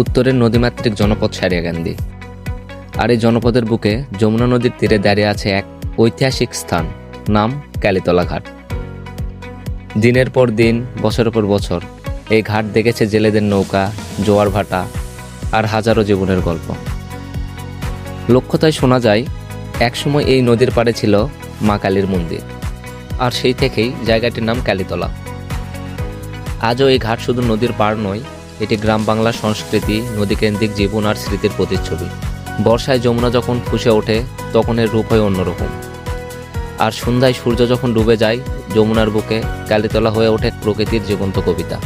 উত্তরের নদীমাতৃক জনপদ সারিয়াকান্দি আর এই জনপদের বুকে যমুনা নদীর তীরে দাঁড়িয়ে আছে এক ঐতিহাসিক স্থান, নাম কালীতলা ঘাট দিনের পর দিন, বছরের পর বছর, এই ঘাট দেখেছে জেলেদের নৌকা, জোয়ার ভাটা আর হাজারো জীবনের গল্প। লক্ষ্যতায় শোনা যায়, একসময় এই নদীর পাড়ে ছিল মা কালীর মন্দির, আর সেই থেকেই জায়গাটির নাম কালীতলা। আজও এই ঘাট শুধু নদীর পাড় নয় এটি গ্রাম বাংলার সংস্কৃতি, নদীকেন্দ্রিক জীবন আর স্মৃতির প্রতিচ্ছবি। বর্ষায় যমুনা যখন ফুসে ওঠে তখন এর রূপ হয় অন্যরকম। আর সন্ধ্যায় সূর্য যখন ডুবে যায়, যমুনার বুকে কালীতলা হয়ে ওঠে প্রকৃতির জীবন্ত কবিতা।